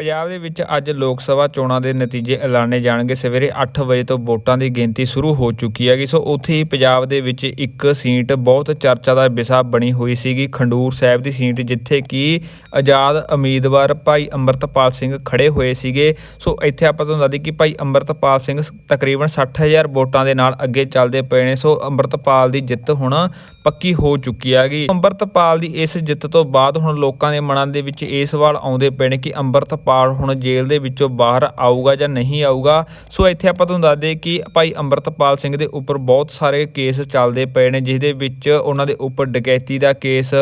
ਪੰਜਾਬ ਦੇ ਵਿੱਚ ਅੱਜ ਲੋਕ ਸਭਾ ਚੋਣਾਂ ਦੇ ਨਤੀਜੇ ਐਲਾਨੇ ਜਾਣਗੇ। ਸਵੇਰੇ 8 ਵਜੇ ਤੋਂ ਵੋਟਾਂ ਦੀ ਗਿਣਤੀ ਸ਼ੁਰੂ ਹੋ ਚੁੱਕੀ ਹੈਗੀ। ਸੋ ਉੱਥੇ ਹੀ ਪੰਜਾਬ ਦੇ ਵਿੱਚ ਇੱਕ ਸੀਟ ਬਹੁਤ ਚਰਚਾ ਦਾ ਵਿਸ਼ਾ ਬਣੀ ਹੋਈ ਸੀਗੀ। ਖੰਡੂਰ ਸਾਹਿਬ ਦੀ ਸੀਟ ਜਿੱਥੇ ਕਿ ਆਜ਼ਾਦ ਉਮੀਦਵਾਰ ਭਾਈ ਅੰਮ੍ਰਿਤਪਾਲ ਸਿੰਘ ਖੜੇ ਹੋਏ ਸੀਗੇ। ਸੋ ਇੱਥੇ ਆਪਾਂ ਤੁਹਾਨੂੰ ਦੱਸ ਦਈਏ ਕਿ ਭਾਈ ਅੰਮ੍ਰਿਤਪਾਲ ਸਿੰਘ ਤਕਰੀਬਨ 60000 ਵੋਟਾਂ ਦੇ ਨਾਲ ਅੱਗੇ ਚੱਲਦੇ ਪਏ ਨੇ। ਸੋ ਅੰਮ੍ਰਿਤਪਾਲ ਦੀ ਜਿੱਤ ਹੁਣ ਪੱਕੀ ਹੋ ਚੁੱਕੀ ਹੈਗੀ। ਅੰਮ੍ਰਿਤਪਾਲ ਦੀ ਇਸ ਜਿੱਤ ਤੋਂ ਬਾਅਦ ਹੁਣ ਲੋਕਾਂ ਦੇ ਮਨਾਂ ਦੇ ਵਿੱਚ ਇਹ ਸਵਾਲ ਆਉਂਦੇ ਪਏ ਨੇ ਕਿ ਅੰਮ੍ਰਿਤਪਾਲ ਹੁਣ ਜੇਲ੍ਹ ਦੇ ਵਿੱਚੋਂ ਬਾਹਰ ਆਊਗਾ ਜਾਂ ਨਹੀਂ ਆਊਗਾ? ਸੋ ਇੱਥੇ ਆਪਾਂ ਤੁਹਾਨੂੰ ਦੱਸ ਦਈਏ ਕਿ ਭਾਈ ਅੰਮ੍ਰਿਤਪਾਲ ਸਿੰਘ ਦੇ ਉੱਪਰ ਬਹੁਤ ਸਾਰੇ ਕੇਸ ਚੱਲਦੇ ਪਏ ਨੇ ਜਿਸ ਦੇ ਵਿੱਚ ਉਹਨਾਂ ਦੇ ਉੱਪਰ ਡਕੈਤੀ ਦਾ ਕੇਸ,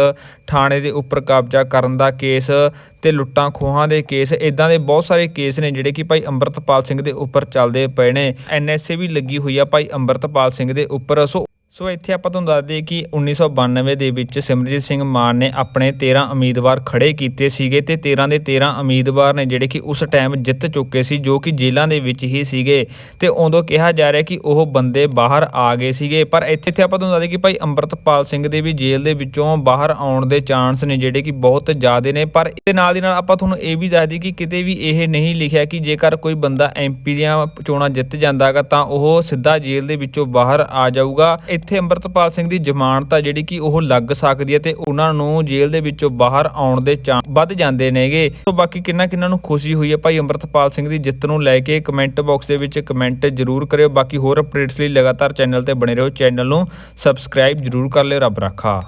ਥਾਣੇ ਦੇ ਉੱਪਰ ਕਬਜ਼ਾ ਕਰਨ ਦਾ ਕੇਸ ਤੇ ਲੁੱਟਾਂ ਖੋਹਾਂ ਦੇ ਕੇਸ ਇਦਾਂ ਦੇ ਬਹੁਤ ਸਾਰੇ ਕੇਸ ਨੇ ਜਿਹੜੇ ਕਿ ਭਾਈ ਅੰਮ੍ਰਿਤਪਾਲ ਸਿੰਘ ਦੇ ਉੱਪਰ ਚੱਲਦੇ ਪਏ ਨੇ। ਐਨਐਸਏ ਵੀ ਲੱਗੀ ਹੋਈ ਆ ਭਾਈ ਅੰਮ੍ਰਿਤਪਾਲ ਸਿੰਘ ਦੇ ਉੱਪਰ। ਸੋ ਸੋ ਇੱਥੇ ਆਪਾਂ ਤੁਹਾਨੂੰ ਦੱਸ ਦਈਏ ਕਿ 1992 ਦੇ ਵਿੱਚ ਸਿਮਰਜੀਤ ਸਿੰਘ ਮਾਨ ਨੇ ਆਪਣੇ 13 ਉਮੀਦਵਾਰ ਖੜੇ ਕੀਤੇ ਸੀਗੇ ਤੇ 13 ਦੇ 13 ਉਮੀਦਵਾਰ ਨੇ ਜਿਹੜੇ ਕਿ ਉਸ ਟਾਈਮ ਜਿੱਤ ਚੁੱਕੇ ਸੀ, ਜੋ ਕਿ ਜੇਲ੍ਹਾਂ ਦੇ ਵਿੱਚ ਹੀ ਸੀਗੇ। ਤੇ ਉਦੋਂ ਕਿਹਾ ਜਾ ਰਿਹਾ ਕਿ ਉਹ ਬੰਦੇ ਬਾਹਰ ਆ ਗਏ ਸੀਗੇ। ਪਰ ਇੱਥੇ ਇੱਥੇ ਆਪਾਂ ਤੁਹਾਨੂੰ ਦੱਸ ਦਈਏ ਕਿ ਭਾਈ ਅੰਮ੍ਰਿਤਪਾਲ ਸਿੰਘ ਦੇ ਵੀ ਜੇਲ੍ਹ ਦੇ ਵਿੱਚੋਂ ਬਾਹਰ ਆਉਣ ਦੇ ਚਾਂਸ ਨੇ ਜਿਹੜੇ ਕਿ ਬਹੁਤ ਜ਼ਿਆਦੇ ਨੇ। ਪਰ ਇਹਦੇ ਨਾਲ ਦੀ ਨਾਲ ਆਪਾਂ ਤੁਹਾਨੂੰ ਇਹ ਵੀ ਦੱਸ ਦਈਏ ਕਿ ਕਿਤੇ ਵੀ ਇਹ ਨਹੀਂ ਲਿਖਿਆ ਕਿ ਜੇਕਰ ਕੋਈ ਬੰਦਾ ਐਮਪੀ ਦੀਆਂ ਚੋਣਾਂ ਜਿੱਤ ਜਾਂਦਾਗਾ ਤਾਂ ਉਹ ਸਿੱਧਾ ਜੇਲ੍ਹ ਦੇ ਵਿੱਚੋਂ ਬਾਹਰ ਆ ਜਾਊਗਾ। ਇੱਥੇ ਅੰਮ੍ਰਿਤਪਾਲ ਸਿੰਘ ਦੀ ਜ਼ਮਾਨਤ ਆ ਜਿਹੜੀ ਕਿ ਉਹ ਲੱਗ ਸਕਦੀ ਹੈ ਤੇ ਉਹਨਾਂ ਨੂੰ ਜੇਲ੍ਹ ਦੇ ਵਿੱਚੋਂ ਬਾਹਰ ਆਉਣ ਦੇ ਚਾਂਸ ਵੱਧ ਜਾਂਦੇ ਨੇਗੇ। ਸੋ ਬਾਕੀ ਕਿੰਨਾ ਕਿੰਨਾ ਨੂੰ ਖੁਸ਼ੀ ਹੋਈ ਹੈ, ਭਾਈ ਅੰਮ੍ਰਿਤਪਾਲ ਸਿੰਘ ਦੀ ਜਿੱਤ ਨੂੰ ਲੈ ਕੇ ਕਮੈਂਟ ਬਾਕਸ ਦੇ ਵਿੱਚ ਕਮੈਂਟ ਜ਼ਰੂਰ ਕਰਿਓ। ਬਾਕੀ ਹੋਰ ਅਪਡੇਟਸ ਲਈ ਲਗਾਤਾਰ ਚੈਨਲ ਤੇ ਬਣੇ ਰਹੋ। ਚੈਨਲ ਨੂੰ ਸਬਸਕ੍ਰਾਈਬ ਜ਼ਰੂਰ ਕਰ ਲਿਓ। ਰੱਬ ਰੱਖਾ।